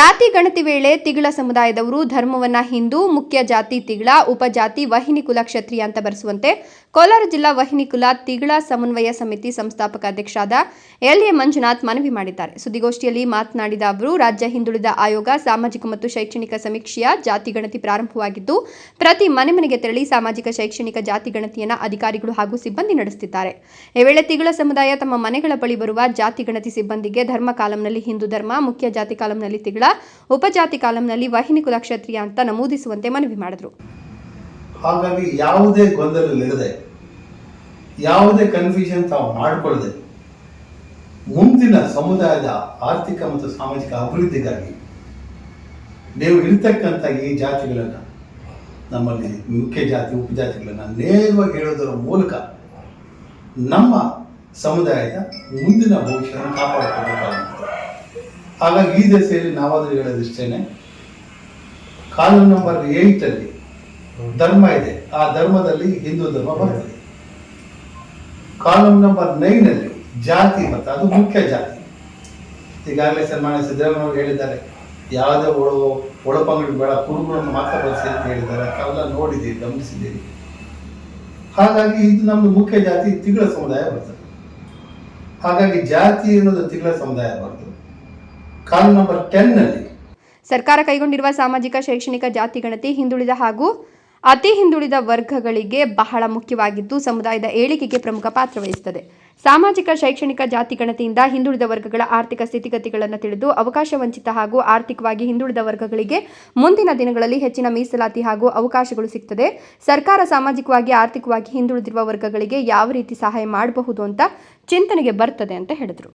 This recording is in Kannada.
ಜಾತಿ ಗಣತಿ ವೇಳೆ ತಿಗಳ ಸಮುದಾಯದವರು ಧರ್ಮವನ್ನ ಹಿಂದೂ, ಮುಖ್ಯ ಜಾತಿ ತಿಗಳ, ಉಪಜಾತಿ ವಹಿನಿ ಕುಲ ಕ್ಷತ್ರಿಯ ಅಂತ ಬರೆಸುವಂತೆ ಕೋಲಾರ ಜಿಲ್ಲಾ ವಹಿನಿ ಕುಲ ತಿಗಳ ಸಮನ್ವಯ ಸಮಿತಿ ಸಂಸ್ಥಾಪಕ ಅಧ್ಯಕ್ಷರಾದ ಎಲ್ ಎ ಮಂಜುನಾಥ್ ಮನವಿ ಮಾಡಿದ್ದಾರೆ. ಸುದ್ದಿಗೋಷ್ಠಿಯಲ್ಲಿ ಮಾತನಾಡಿದ ಅವರು, ರಾಜ್ಯ ಹಿಂದುಳಿದ ಆಯೋಗ ಸಾಮಾಜಿಕ ಮತ್ತು ಶೈಕ್ಷಣಿಕ ಸಮೀಕ್ಷೆಯ ಜಾತಿ ಗಣತಿ ಪ್ರಾರಂಭವಾಗಿದ್ದು, ಪ್ರತಿ ಮನೆ ಮನೆಗೆ ತೆರಳಿ ಸಾಮಾಜಿಕ, ಶೈಕ್ಷಣಿಕ ಜಾತಿ ಗಣತಿಯನ್ನ ಅಧಿಕಾರಿಗಳು ಹಾಗೂ ಸಿಬ್ಬಂದಿ ನಡೆಸುತ್ತಿದ್ದಾರೆ. ಈ ವೇಳೆ ತಿಗಳ ಸಮುದಾಯ ತಮ್ಮ ಮನೆಗಳ ಬಳಿ ಬರುವ ಜಾತಿ ಗಣತಿ ಸಿಬ್ಬಂದಿಗೆ ಧರ್ಮ ಕಾಲಂನಲ್ಲಿ ಹಿಂದೂ ಧರ್ಮ, ಮುಖ್ಯ ಜಾತಿ ಕಾಲಂನಲ್ಲಿ ತಿಗಳ ಉಪಜಾತಿ ಕಾಲಂನಲ್ಲಿ ವಾಹಿನಿ ಕುಲಕ್ಷತ್ರಿಯ ಅಂತ ನಮೂದಿಸುವಂತೆ ಮನವಿ ಮಾಡಿದರು. ಹಾಗಾಗಿ ಯಾವುದೇ ಗೊಂದಲವಿಲ್ಲದೆ, ಯಾವುದೇ ಕನ್ಫ್ಯೂಷನ್ ತಾವು ಮಾಡಿಕೊಳ್ಳದೆ, ಮುಂದಿನ ಸಮುದಾಯದ ಆರ್ಥಿಕ ಮತ್ತು ಸಾಮಾಜಿಕ ಅಭಿವೃದ್ಧಿಗಾಗಿ ನೀವು ಇರ್ತಕ್ಕಂಥ ಈ ಜಾತಿಗಳನ್ನು, ನಮ್ಮಲ್ಲಿ ಮುಖ್ಯ ಜಾತಿ, ಉಪಜಾತಿಗಳನ್ನು ನೇರವಾಗಿ ಹೇಳೋದರ ಮೂಲಕ ನಮ್ಮ ಸಮುದಾಯದ ಮುಂದಿನ ಭವಿಷ್ಯವನ್ನು ಕಾಪಾಡಿಕೊಳ್ಳಬೇಕಾಗುತ್ತೆ. ಹಾಗಾಗಿ ಈ ದಶೆಯಲ್ಲಿ ನಾವಾದರೂ ಹೇಳೋದಿಷ್ಟೇನೆ ಕಾನೂನು ನಂಬರ್ ಏಯ್ಟಲ್ಲಿ ಧರ್ಮ ಇದೆ. ಆ ಧರ್ಮದಲ್ಲಿ ಹಿಂದೂ ಧರ್ಮ ಬರ್ತದೆ. ಕಾನೂನು ನಂಬರ್ ನೈನಲ್ಲಿ ಜಾತಿ ಮತ್ತು ಅದು ಮುಖ್ಯ ಜಾತಿ. ಈಗಾಗಲೇ ಸನ್ಮಾನ್ಯ ಸಿದ್ದರಾಮಯ್ಯ ಹೇಳಿದ್ದಾರೆ. ಯಾವುದೇ ಒಳ ಒಳಪಂಗಡಿ ಬೇಡ ಕುರುಗಳನ್ನು ಮಾತ್ರ ಬಳಸಿ ಅಂತ ಹೇಳಿದ್ದಾರೆ. ಅವೆಲ್ಲ ನೋಡಿದ್ದೀವಿ, ಗಮನಿಸಿದ್ದೀವಿ. ಹಾಗಾಗಿ ಇದು ನಮ್ಮದು ಮುಖ್ಯ ಜಾತಿ, ತಿಗಳ ಸಮುದಾಯ ಬರ್ತದೆ. ಹಾಗಾಗಿ ಜಾತಿ ಅನ್ನೋದು ತಿಗಳ ಸಮುದಾಯ ಬರ್ತದೆ. ಕಾಲಮ್ ನಂಬರ್ ಟೆನ್ ಅಲ್ಲಿ ಸರ್ಕಾರ ಕೈಗೊಂಡಿರುವ ಸಾಮಾಜಿಕ, ಶೈಕ್ಷಣಿಕ, ಜಾತಿ, ಗಣತಿ, ಹಿಂದುಳಿದ ಹಾಗೂ ಅತಿ ಹಿಂದುಳಿದ ವರ್ಗಗಳಿಗೆ ಬಹಳ ಮುಖ್ಯವಾಗಿದ್ದು ಸಮುದಾಯದ ಏಳಿಗೆಗೆ ಪ್ರಮುಖ ಪಾತ್ರ ವಹಿಸುತ್ತದೆ. ಸಾಮಾಜಿಕ, ಶೈಕ್ಷಣಿಕ, ಜಾತಿ, ಗಣತಿಯಿಂದ ಹಿಂದುಳಿದ ವರ್ಗಗಳ ಆರ್ಥಿಕ ಸ್ಥಿತಿಗತಿಗಳನ್ನು ತಿಳಿದು ಅವಕಾಶ ವಂಚಿತ ಹಾಗೂ ಆರ್ಥಿಕವಾಗಿ ಹಿಂದುಳಿದ ವರ್ಗಗಳಿಗೆ ಮುಂದಿನ ದಿನಗಳಲ್ಲಿ ಹೆಚ್ಚಿನ ಮೀಸಲಾತಿ ಹಾಗೂ ಅವಕಾಶಗಳು ಸಿಗ್ತದೆ. ಸರ್ಕಾರ ಸಾಮಾಜಿಕವಾಗಿ, ಆರ್ಥಿಕವಾಗಿ ಹಿಂದುಳಿದಿರುವ ವರ್ಗಗಳಿಗೆ ಯಾವ ರೀತಿ ಸಹಾಯ ಮಾಡಬಹುದು ಅಂತ ಚಿಂತನೆಗೆ ಬರ್ತದೆ ಅಂತ ಹೇಳಿದರು.